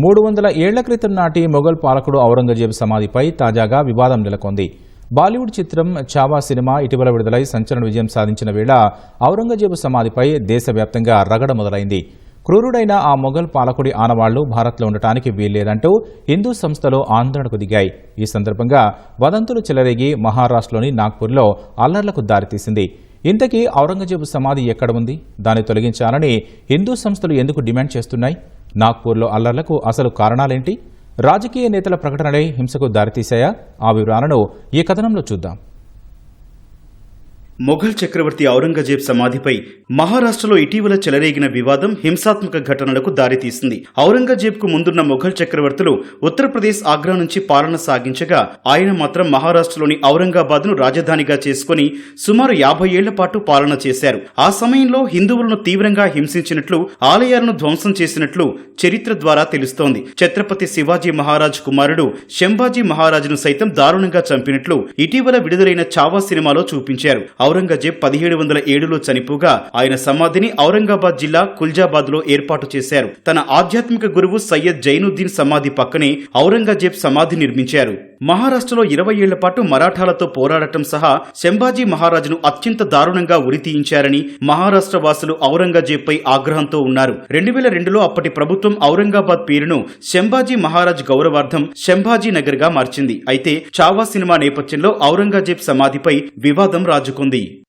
మూడు వందల ఏళ్ళ క్రితం నాటి మొఘల్ పాలకుడు ఔరంగజేబు సమాధిపై తాజాగా వివాదం నెలకొంది. బాలీవుడ్ చిత్రం చావా సినిమా ఇటీవల విడుదలై సంచలన విజయం సాధించిన వేళ ఔరంగజేబు సమాధిపై దేశవ్యాప్తంగా రగడ మొదలైంది. క్రూరుడైన ఆ మొఘల్ పాలకుడి ఆనవాళ్ళు భారత్లో ఉండటానికి వీల్లేదంటూ హిందూ సంస్థలు ఆందోళనకు దిగాయి. ఈ సందర్భంగా వదంతులు చెలరేగి మహారాష్ట్రలోని నాగ్పూర్లో అల్లర్లకు దారితీసింది. ఇంతకీ ఔరంగజేబు సమాధి ఎక్కడ ఉంది? దాన్ని తొలగించాలని హిందూ సంస్థలు ఎందుకు డిమాండ్ చేస్తున్నాయి? నాగ్పూర్లో అల్లర్లకు అసలు కారణాలేంటి? రాజకీయ నేతల ప్రకటనలే హింసకు దారితీశాయా? ఆ వివరాలను ఈ కథనంలో చూద్దాం. మొఘల్ చక్రవర్తి ఔరంగజేబ్ సమాధిపై మహారాష్ట్రలో ఇటీవల చెలరేగిన వివాదం హింసాత్మక ఘటనలకు దారితీసింది. ఔరంగజేబ్కు ముందున్న మొఘల్ చక్రవర్తులు ఉత్తరప్రదేశ్ ఆగ్రా నుంచి పాలన సాగించగా ఆయన మాత్రం మహారాష్ట్రలోని ఔరంగాబాద్ను రాజధానిగా చేసుకుని సుమారు యాభై ఏళ్ళ పాటు పాలన చేశారు. ఆ సమయంలో హిందువులను తీవ్రంగా హింసించినట్లు ఆలయాలను ధ్వంసం చేసినట్లు చరిత్ర ద్వారా తెలుస్తోంది. ఛత్రపతి శివాజీ మహారాజ్ కుమారుడు శంభాజీ మహారాజును సైతం దారుణంగా చంపినట్లు ఇటీవల విడుదలైన చావా సినిమాలో చూపించారు. ఔరంగజేబ్ పదిహేడు వందల ఏడులో చనిపోగా ఆయన సమాధిని ఔరంగాబాద్ జిల్లా కుల్జాబాద్లో ఏర్పాటు చేశారు. తన ఆధ్యాత్మిక గురువు సయ్యద్ జైనుద్దీన్ సమాధి పక్కనే ఔరంగజేబ్ సమాధి నిర్మించారు. మహారాష్ట్రలో ఇరవై ఏళ్ళ పాటు మరాఠాలతో పోరాడటం సహా శంభాజీ మహారాజును అత్యంత దారుణంగా ఉరితీయించారని మహారాష్ట్ర వాసులు ఔరంగజేబ్ పై ఆగ్రహంతో ఉన్నారు. రెండు వేల రెండులో అప్పటి ప్రభుత్వం ఔరంగాబాద్ పేరును శంభాజీ మహారాజ్ గౌరవార్థం శంభాజీ నగర్గా మార్చింది. అయితే చావా సినిమా నేపథ్యంలో ఔరంగజేబ్ సమాధిపై వివాదం రాజుకుంది.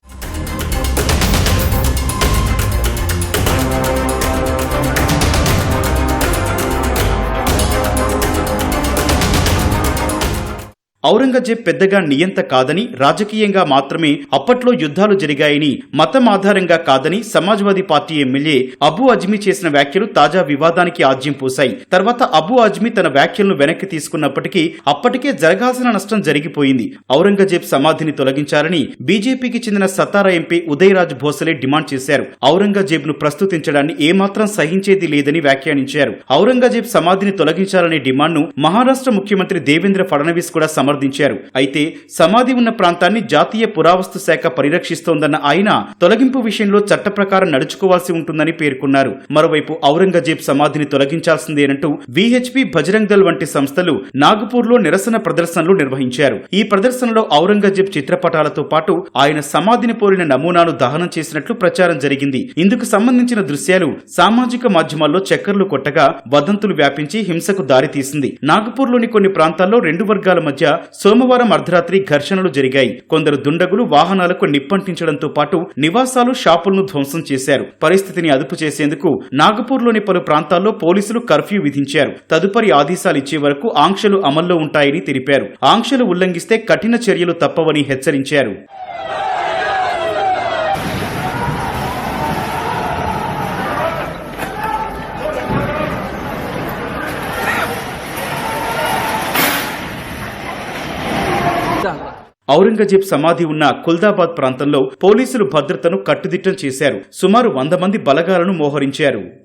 ఔరంగజేబ్ పెద్దగా నియంత కాదని రాజకీయంగా మాత్రమే అప్పట్లో యుద్ధాలు జరిగాయని మతం ఆధారంగా కాదని సమాజ్వాదీ పార్టీ ఎమ్మెల్యే అబు అజ్మీ చేసిన వ్యాఖ్యలు తాజా వివాదానికి ఆజ్యం పోశాయి. తర్వాత అబు అజ్మీ తన వ్యాఖ్యలను వెనక్కి తీసుకున్నప్పటికీ అప్పటికే జరగాల్సిన నష్టం జరిగిపోయింది. ఔరంగజేబ్ సమాధిని తొలగించాలని బీజేపీకి చెందిన సతారా ఎంపీ ఉదయరాజ్ భోసలే డిమాండ్ చేశారు. ఔరంగజేబ్ను ప్రస్తుతించడాన్ని ఏమాత్రం సహించేది లేదని వ్యాఖ్యానించారు. ఔరంగజేబ్ సమాధిని తొలగించాలనే డిమాండ్ను మహారాష్ట్ర ముఖ్యమంత్రి దేవేంద్ర ఫడ్నవీస్ కూడా సమర్థించారు అయితే సమాధి ఉన్న ప్రాంతాన్ని జాతీయ పురావస్తు శాఖ పరిరక్షిస్తోందన్న ఆయన తొలగింపు విషయంలో చట్ట ప్రకారం నడుచుకోవాల్సి ఉంటుందని పేర్కొన్నారు. మరోవైపు ఔరంగజేబ్ సమాధిని తొలగించాల్సిందేనంటూ విహెచ్పి బజరంగ్ దల్ వంటి సంస్థలు నాగపూర్లో నిరసన ప్రదర్శనలు నిర్వహించారు. ఈ ప్రదర్శనలో ఔరంగజేబ్ చిత్రపటాలతో పాటు ఆయన సమాధిని పోలిన నమూనాను దహనం చేసినట్లు ప్రచారం జరిగింది. ఇందుకు సంబంధించిన దృశ్యాలు సామాజిక మాధ్యమాల్లో చక్కర్లు కొట్టగా వదంతులు వ్యాపించి హింసకు దారితీసింది. నాగపూర్లోని కొన్ని ప్రాంతాల్లో రెండు వర్గాల మధ్య సోమవారం అర్ధరాత్రి ఘర్షణలు జరిగాయి. కొందరు దుండగులు వాహనాలకు నిప్పంటించడంతో పాటు నివాసాలు షాపులను ధ్వంసం చేశారు. పరిస్థితిని అదుపు చేసేందుకు నాగపూర్లోని పలు ప్రాంతాల్లో పోలీసులు కర్ఫ్యూ విధించారు. తదుపరి ఆదేశాలు ఇచ్చే వరకు ఆంక్షలు అమల్లో ఉంటాయని తెలిపారు. ఆంక్షలు ఉల్లంఘిస్తే కఠిన చర్యలు తప్పవని హెచ్చరించారు. ఔరంగజేబ్ సమాధి ఉన్న కుల్దాబాద్ ప్రాంతంలో పోలీసులు భద్రతను కట్టుదిట్టం చేశారు. సుమారు వంద మంది బలగాలను మోహరించారు.